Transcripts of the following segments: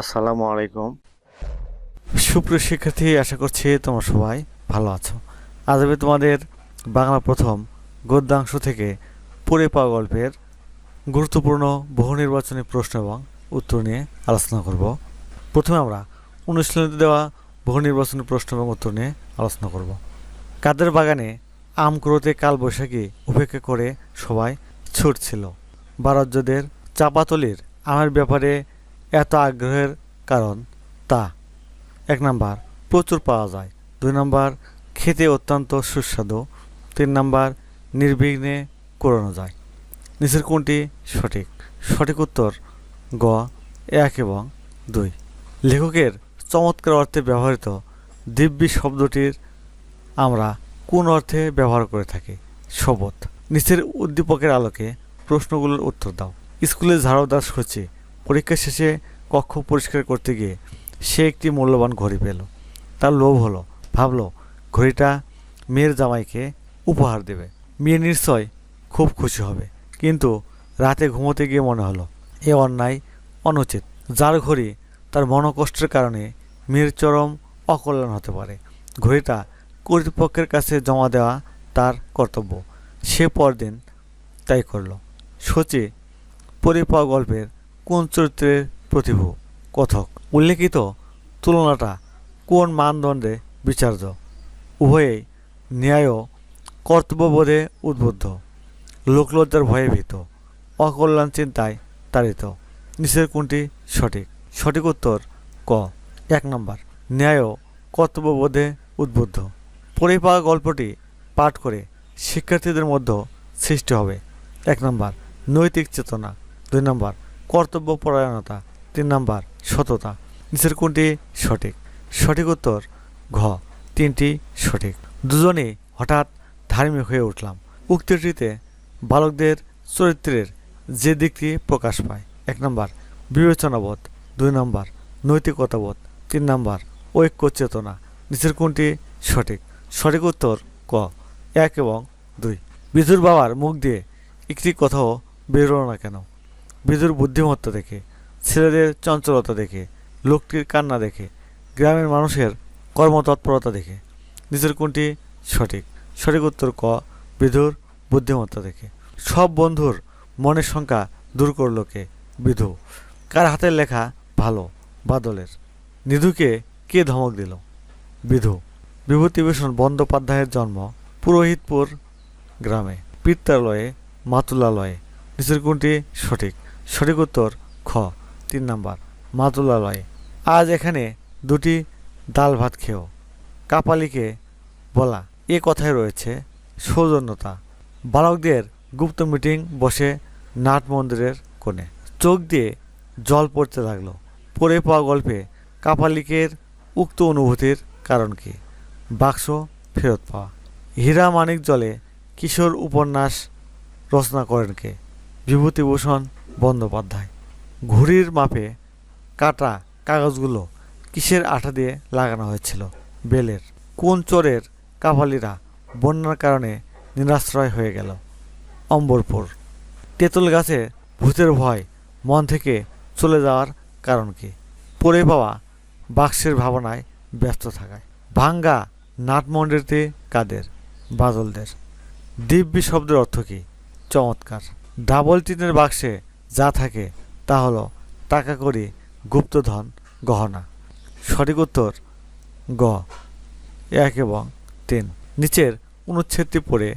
আসসালামু আলাইকুম। সুপ্রিয় শিক্ষার্থী, আশা করছি তোমরা সবাই ভালো আছো। আজ আমি তোমাদের বাংলা প্রথম গদ্যাংশ থেকে পড়ে পাওয়া গল্পের গুরুত্বপূর্ণ বহু নির্বাচনী প্রশ্ন এবং উত্তর নিয়ে আলোচনা করব। প্রথমে আমরা অনুশীলনীতে দেওয়া বহু নির্বাচনী প্রশ্ন এবং উত্তর নিয়ে আলোচনা করব। কাদের বাগানে আম কুড়োতে কালবৈশাখী উপেক্ষা করে সবাই ছুটছিল? বারাজ্যদের চাপাতলির আমের ব্যাপারে এত আগ্রহের কারণ তা। এক নাম্বার, প্রচুর পাওয়া যায়। দুই নাম্বার, খেতে অত্যন্ত সুস্বাদু। তিন নাম্বার, নির্বিঘ্নে করানো যায়। নিচের কোনটি সঠিক? সঠিক উত্তর গ, এক এবং দুই। লেখকের চমৎকার অর্থে ব্যবহৃত দিব্যি শব্দটির আমরা কোন অর্থে ব্যবহার করে থাকি? শপথ। নিচের উদ্দীপকের আলোকে প্রশ্নগুলোর উত্তর দাও। স্কুলে ঝাড়ুদার সূচি। পরীক্ষা শেষে কক্ষ পরিষ্কার করতে গিয়ে সে একটি মূল্যবান ঘড়ি পেল। তার লোভ হলো, ভাবল, ঘড়িটা মেয়ের জামাইকে উপহার দেবে। মেয়ে নিশ্চয় খুব খুশি হবে। কিন্তু রাতে ঘুমোতে গিয়ে মনে হলো, এ অন্যায়, অনুচিত। যার ঘড়ি তার মনোকষ্টের কারণে মেয়ের চরম অকল্যাণ হতে পারে। ঘড়িটা কর্তৃপক্ষের কাছে জমা দেওয়া তার কর্তব্য। সে পরদিন তাই করল। সচি পরে পাওয়া গল্পের কোন চরিত্রের প্রতিভু? কথক। উল্লেখিত তুলনাটা কোন মানদণ্ডে বিচার্য? উভয়েই ন্যায় কর্তব্যবোধে উদ্বুদ্ধ। লোকলজ্জার ভয়ে ভীত। অকল্যাণ চিন্তায় তাড়িত। নিচের কোনটি সঠিক? সঠিক উত্তর ক। এক নম্বর। ন্যায় কর্তব্যবোধে উদ্বুদ্ধ। পড়ে পাওয়া গল্পটি পাঠ করে শিক্ষার্থীদের মধ্যে সৃষ্টি হবে। এক নম্বর। নৈতিক চেতনা। দুই নম্বর। কর্তব্য পরায়ণতা, তিন নম্বর সততা, নিচের কোনটি সঠিক? সঠিক উত্তর ঘ, তিনটি সঠিক। দুজনেই হঠাৎ ধার্মিক হয়ে উঠলাম। উক্তিটিতে বালকদের চরিত্রের যে দিকটি প্রকাশ পায়। এক নম্বর বিবেচনাবোধ, দুই নম্বর নৈতিকতাবোধ, তিন নম্বর ঐক্য চেতনা নিচের কোনটি সঠিক? সঠিক উত্তর ক, এক এবং দুই। বিধুর বাবার মুখ দিয়ে একটি কথাও বেরোলো না কেন? বিধুর বুদ্ধিমত্তা দেখে, ছেলেদের চঞ্চলতা দেখে, লোকটির কান্না দেখে, গ্রামের মানুষের কর্মতৎপরতা দেখে। নিজের কোনটি সঠিক? সঠিক উত্তর ক বিধুর বুদ্ধিমত্তা দেখে। সব বন্ধুর মনের সংখ্যা দূর করল কে? বিধু। কার হাতের লেখা ভালো, বাদলের? নিধুকে কে ধমক দিল? বিধু। বিভূতিভূষণ বন্দ্যোপাধ্যায়ের জন্ম পুরোহিতপুর গ্রামে পিত্তালয়ে মাতুলালয়ে। নিচের কোনটি সঠিক? সঠিক উত্তর খ, তিন নাম্বার মাতুলালয়ে আজ এখানে দুটি ডাল ভাত খেও। কাপালিকে বলা, এ কথায় রয়েছে সৌজন্যতা। বালকদের গুপ্ত মিটিং বসে নাট মন্দিরের কোণে। চোখ দিয়ে জল পড়তে লাগল। পড়ে পাওয়া গল্পে কাপালিকের উক্ত অনুভূতির কারণ কি? বাক্স ফেরত পাওয়া। হীরা মানিক জলে কিশোর উপন্যাস রচনা করেন কে? বিভূতিভূষণ বন্দ্যোপাধ্যায়। ঘুড়ির মাপে কাটা কাগজগুলো কিসের আঠা দিয়ে লাগানো হয়েছিল? বেলের। কোন চোরের কাভালিরা বন্যার কারণে নিরাশ্রয় হয়ে গেল? অম্বরপুর। তেঁতুল গাছে ভূতের ভয় মন থেকে চলে যাওয়ার কারণ কি? পড়ে পাওয়া বাক্সের ভাবনায় ব্যস্ত থাকায়। ভাঙ্গা নাটমন্ডিরতে কাদের? বাদলদের। দিব্যি শব্দের অর্থ কী? চমৎকার। ডাবল টিনের বাক্সে যা থাকে তা হলো টাকা করি গুপ্তধন, গহনা। সঠিক উত্তর, গ। এক এবং তিন। নিচের অনুচ্ছেদটি পড়ে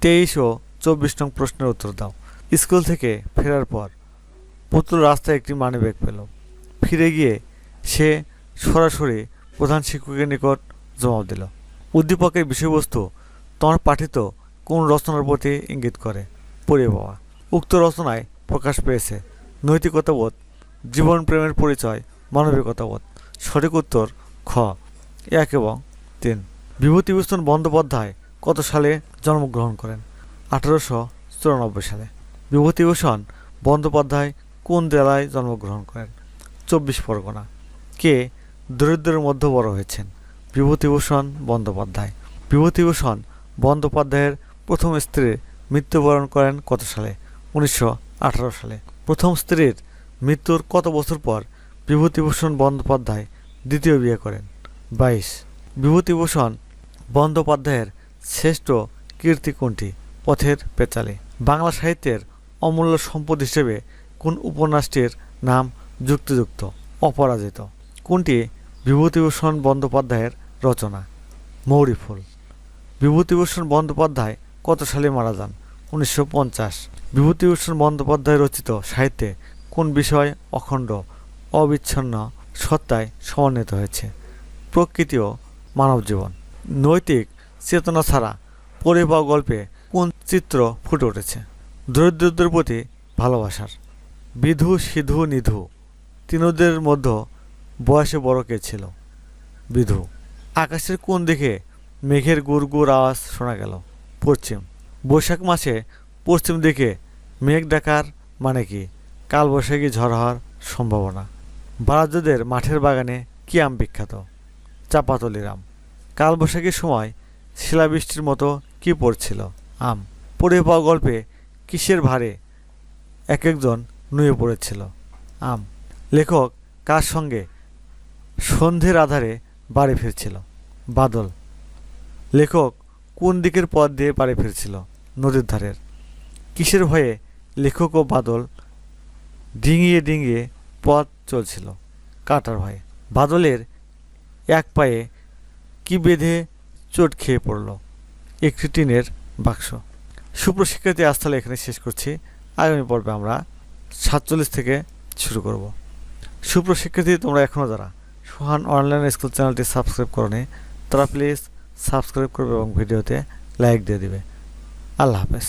তেইশ ও চব্বিশ নং প্রশ্নের উত্তর দাও। স্কুল থেকে ফেরার পর পুতুল রাস্তায় একটি মানিব্যাগ পেল। ফিরে গিয়ে সে সরাসরি প্রধান শিক্ষকের নিকট জবাব দিল। উদ্দীপকের বিষয়বস্তু তোমার পাঠিত কোন রচনার প্রতি ইঙ্গিত করে? পড়ে পাওয়া উক্ত রচনায় প্রকাশ পেয়েছে। নৈতিকতাবোধ, জীবন প্রেমের পরিচয়, মানবিকতাবোধ। সঠিক উত্তর, খ। এক এবং তিন। বিভূতিভূষণ বন্দ্যোপাধ্যায় কত সালে জন্মগ্রহণ করেন? আঠারোশো চুরানব্বই সালে। বিভূতিভূষণ বন্দ্যোপাধ্যায় কোন জেলায় জন্মগ্রহণ করেন? চব্বিশ পরগনা। কে দরিদ্রের মধ্যে বড় হয়েছেন? বিভূতিভূষণ বন্দ্যোপাধ্যায়। বিভূতিভূষণ বন্দ্যোপাধ্যায়ের প্রথম স্ত্রী মৃত্যুবরণ করেন কত সালে? উনিশশো আঠারো সালে প্রথম স্ত্রীর মৃত্যুর কত বছর পর বিভূতিভূষণ বন্দ্যোপাধ্যায় দ্বিতীয় বিয়ে করেন? বাইশ। বিভূতিভূষণ বন্দ্যোপাধ্যায়ের শ্রেষ্ঠ কীর্তি কোনটি পথের পেচালে। বাংলা সাহিত্যের অমূল্য সম্পদ হিসেবে কোন উপন্যাসটির নাম যুক্তিযুক্ত, অপরাজিত? কোনটি বিভূতিভূষণ বন্দ্যোপাধ্যায়ের রচনা? মৌরিফুল বিভূতিভূষণ বন্দ্যোপাধ্যায় কত সালে মারা যান? উনিশশো পঞ্চাশ। বিভূতিভূষণ বন্দ্যোপাধ্যায় রচিত সাহিত্যে কোন বিষয় অখণ্ড, অবিচ্ছিন্ন সত্তায় সমন্বিত হয়েছে? প্রকৃতি ও মানব জীবন। নৈতিক চেতনা ছাড়া পড়ে গল্পে কোন চিত্র ফুটে উঠেছে? দরিদ্রদের প্রতি ভালোবাসার। বিধু, সিধু, নিধু তিনদের মধ্যে বয়সে বড় কে ছিল? বিধু। আকাশের কোন দিকে মেঘের গুড় গুড় আওয়াজ শোনা গেল? পশ্চিম। বৈশাখ মাসে পশ্চিম দিকে মেঘ ডাকার মানে কি? কালবৈশাখী ঝড় হওয়ার সম্ভাবনা। বারাজ্যদের মাঠের বাগানে কি আম বিখ্যাত? চাপাতলির আম কালবৈশাখীর সময় শিলাবৃষ্টির মতো কি পড়ছিল? আম। পড়ে পাওয়া গল্পে কিসের ভারে এক একজন নুয়ে পড়েছিল? আম। লেখক কার সঙ্গে সন্ধ্যের আধারে বাড়ি ফিরছিল? বাদল। লেখক কোন দিকের পথ দিয়ে বাড়ি ফিরছিল? নদীর ধারের। কিসের ভয়ে লেখক ও বাদল ডিঙিয়ে ডিঙিয়ে পথ চলছিল কাটার ভয়ে। বাদলের এক পায়ে কি বেঁধে চোট খেয়ে পড়ল একটি টিনের বাক্স। সুপ্রশিক্ষার্থী তাহলে এখানে শেষ করছি। আগামী পর্বে আমরা সাতচল্লিশ থেকে শুরু করব। সুপ্রশিক্ষার্থী তোমরা এখনও যারা সোহান অনলাইন স্কুল চ্যানেলটি সাবস্ক্রাইব করনি, তারা প্লিজ সাবস্ক্রাইব করবে এবং ভিডিওতে লাইক দিয়ে দিবে। আল্লাহ হাফেজ।